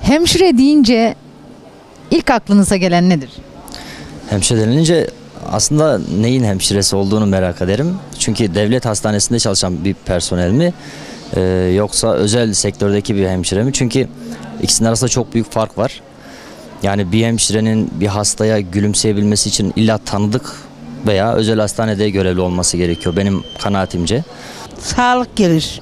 Hemşire deyince ilk aklınıza gelen nedir? Hemşire denilince aslında neyin hemşiresi olduğunu merak ederim. Çünkü devlet hastanesinde çalışan bir personel mi e, yoksa özel sektördeki bir hemşire mi? Çünkü ikisinin arasında çok büyük fark var. Yani bir hemşirenin bir hastaya gülümseyebilmesi için illa tanıdık veya özel hastanede görevli olması gerekiyor benim kanaatimce. Sağlık gelir.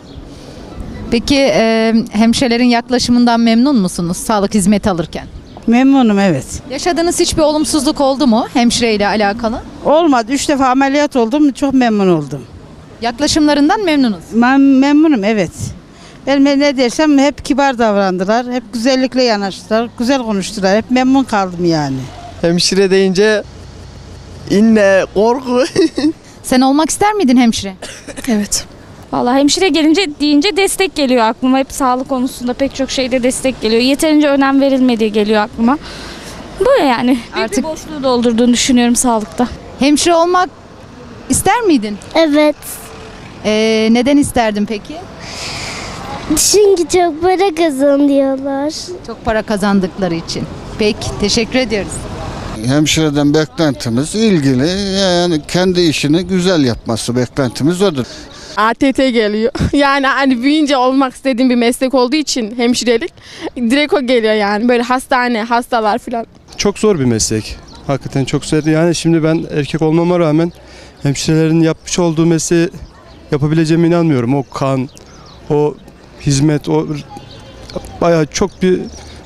Peki e, hemşirelerin yaklaşımından memnun musunuz sağlık hizmeti alırken? Memnunum evet. Yaşadığınız hiçbir olumsuzluk oldu mu hemşire ile alakalı? Olmadı. Üç defa ameliyat oldum. Çok memnun oldum. Yaklaşımlarından memnunuz. Ben memnunum evet. Ben ne dersem hep kibar davrandılar. Hep güzellikle yanaştılar. Güzel konuştular. Hep memnun kaldım yani. Hemşire deyince inne, korku. Sen olmak ister miydin hemşire? Evet. Vallahi hemşire gelince deyince destek geliyor aklıma. Hep sağlık konusunda pek çok şeyde destek geliyor. Yeterince önem verilmediği geliyor aklıma. Böyle yani. Büyük Artık- bir boşluğu doldurduğunu düşünüyorum sağlıkta. Hemşire olmak ister miydin? Evet. E, neden isterdin peki? Çünkü çok para kazanıyorlar. Çok para kazandıkları için. Peki teşekkür ediyoruz. Hemşireden beklentimiz ilgili yani kendi işini güzel yapması beklentimiz odur. ATT geliyor. Yani hani büyüyünce olmak istediğim bir meslek olduğu için hemşirelik direkt o geliyor yani. Böyle hastane, hastalar falan. Çok zor bir meslek. Hakikaten çok zor. Yani şimdi ben erkek olmama rağmen hemşirelerin yapmış olduğu mesleği yapabileceğime inanmıyorum. O kan, o hizmet, o bayağı çok bir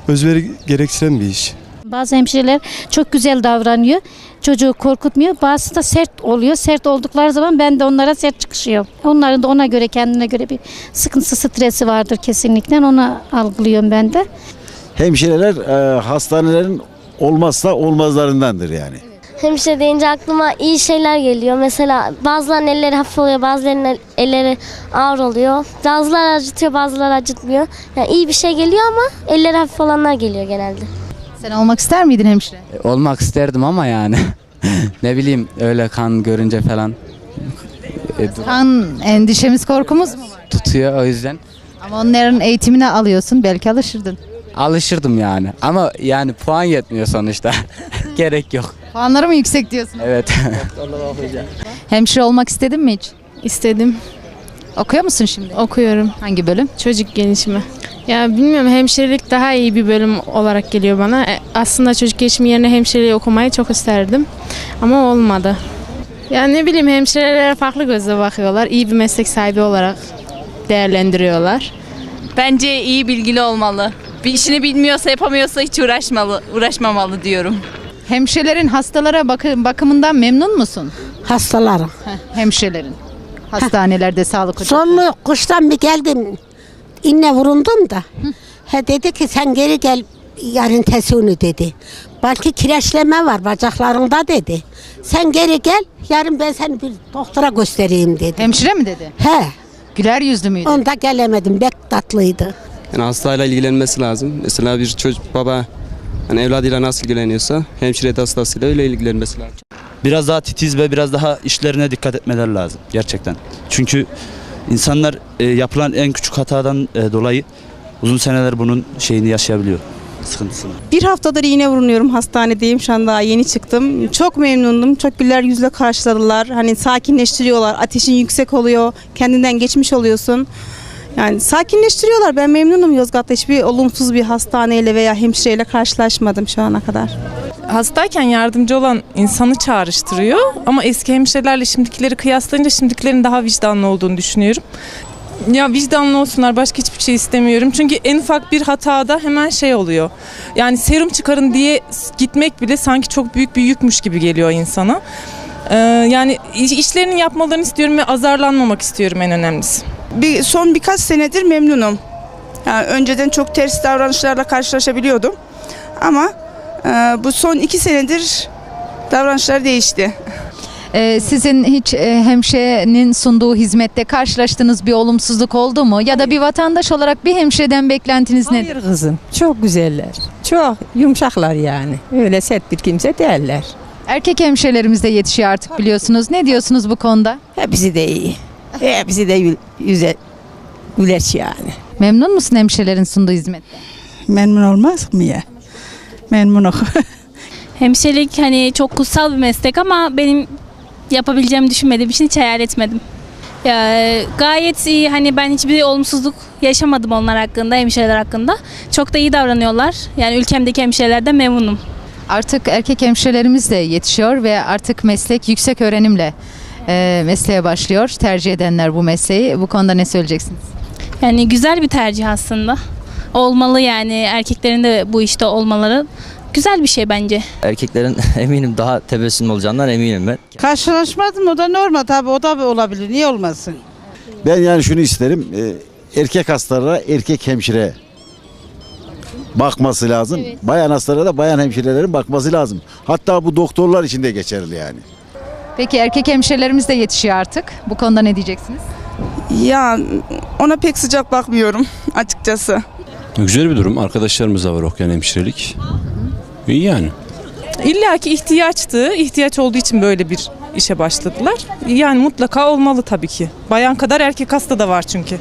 özveri gerektiren bir iş. Bazı hemşireler çok güzel davranıyor. Çocuğu korkutmuyor. Bazısı da sert oluyor. Sert oldukları zaman ben de onlara sert çıkışıyorum. Onların da ona göre kendine göre bir sıkıntısı, stresi vardır kesinlikle. Onu algılıyorum ben de. Hemşireler e, hastanelerin olmazsa olmazlarındandır yani. Hemşire deyince aklıma iyi şeyler geliyor. Mesela bazılarının elleri hafif oluyor, bazılarının el- elleri ağır oluyor. Bazıları acıtıyor, bazıları acıtmıyor. Yani iyi bir şey geliyor ama elleri hafif olanlar geliyor genelde. Sen olmak ister miydin hemşire? Olmak isterdim ama yani. ne bileyim öyle kan görünce falan e, Kan endişemiz korkumuz mu var? tutuyor o yüzden. Ama onların eğitimini alıyorsun belki alışırdın. Alışırdım yani. Ama yani puan yetmiyor sonuçta. Gerek yok. Puanları mı yüksek diyorsun? Evet. Hemşire olmak istedin mi hiç? İstedim. Okuyor musun şimdi? Okuyorum. Hangi bölüm? Çocuk gelişimi. Ya bilmiyorum hemşirelik daha iyi bir bölüm olarak geliyor bana. E, Aslında çocuk gelişimi yerine hemşireliği okumayı çok isterdim. Ama olmadı. Ya ne bileyim hemşirelere farklı gözle bakıyorlar. İyi bir meslek sahibi olarak değerlendiriyorlar. Bence iyi bilgili olmalı. Bir işini bilmiyorsa yapamıyorsa hiç uğraşmalı, uğraşmamalı diyorum. Hemşirelerin hastalara bakı- bakımından memnun musun? Hastalarım. Heh, hemşirelerin. Hastanelerde sağlık ocakları. Sonra kuştan bir geldim. İnne vurundum da. He dedi ki sen geri gel yarın tesuni dedi. Belki kireçleme var bacaklarında dedi. Sen geri gel yarın ben seni bir doktora göstereyim dedi. Hemşire mi dedi? He Güler yüzlü müydü? onda gelemedim bek tatlıydı. Yani hastayla ilgilenmesi lazım. Mesela bir çocuk baba hani evladıyla nasıl ilgileniyorsa hemşire de hastasıyla öyle ilgilenmesi lazım. Biraz daha titiz ve biraz daha işlerine dikkat etmeleri lazım gerçekten. Çünkü insanlar e, yapılan en küçük hatadan e, dolayı uzun seneler bunun şeyini yaşayabiliyor. Sıkıntısını. Bir haftadır iğne vurunuyorum hastanedeyim şu an daha yeni çıktım. Çok memnundum. Çok güler yüzle karşıladılar. Hani sakinleştiriyorlar. Ateşin yüksek oluyor. Kendinden geçmiş oluyorsun. Yani sakinleştiriyorlar. Ben memnunum Yozgat'ta hiçbir olumsuz bir hastaneyle veya hemşireyle karşılaşmadım şu ana kadar. Hastayken yardımcı olan insanı çağrıştırıyor ama eski hemşirelerle şimdikileri kıyaslayınca şimdikilerin daha vicdanlı olduğunu düşünüyorum. Ya vicdanlı olsunlar başka hiçbir şey istemiyorum. Çünkü en ufak bir hatada hemen şey oluyor. Yani serum çıkarın diye gitmek bile sanki çok büyük bir yükmüş gibi geliyor insana. Ee, yani iş- işlerini yapmalarını istiyorum ve azarlanmamak istiyorum en önemlisi. Bir, son birkaç senedir memnunum. Yani önceden çok ters davranışlarla karşılaşabiliyordum. Ama bu son iki senedir davranışlar değişti. Ee, sizin hiç e, hemşirenin sunduğu hizmette karşılaştığınız bir olumsuzluk oldu mu? Ya da bir vatandaş olarak bir hemşireden beklentiniz nedir? Hayır kızım çok güzeller. Çok yumuşaklar yani. Öyle sert bir kimse değiller. Erkek hemşirelerimiz de yetişiyor artık biliyorsunuz. Ne diyorsunuz bu konuda? Hepsi de iyi. Hepsi de yüze güleç yani. Memnun musun hemşirelerin sunduğu hizmetten? Memnun olmaz mı ya? Memnunum. Hemşirelik hani çok kutsal bir meslek ama benim yapabileceğimi düşünmediğim için hiç hayal etmedim. Ya, gayet iyi hani ben hiçbir olumsuzluk yaşamadım onlar hakkında, hemşireler hakkında. Çok da iyi davranıyorlar. Yani ülkemdeki hemşirelerden memnunum. Artık erkek hemşirelerimiz de yetişiyor ve artık meslek yüksek öğrenimle e, mesleğe başlıyor. Tercih edenler bu mesleği. Bu konuda ne söyleyeceksiniz? Yani güzel bir tercih aslında. Olmalı yani erkeklerin de bu işte olmaları güzel bir şey bence. Erkeklerin eminim daha tebessüm olacağından eminim ben. Karşılaşmadım o da normal tabii o da olabilir. Niye olmasın? Ben yani şunu isterim. e, erkek hastalara erkek hemşire bakması lazım. Bayan hastalara da bayan hemşirelerin bakması lazım. Hatta bu doktorlar için de geçerli yani. Peki erkek hemşirelerimiz de yetişiyor artık. Bu konuda ne diyeceksiniz? Ya ona pek sıcak bakmıyorum açıkçası. Güzel bir durum. Arkadaşlarımız da var okuyan hemşirelik. İyi yani. İlla ki ihtiyaçtı. İhtiyaç olduğu için böyle bir işe başladılar. Yani mutlaka olmalı tabii ki. Bayan kadar erkek hasta da var çünkü.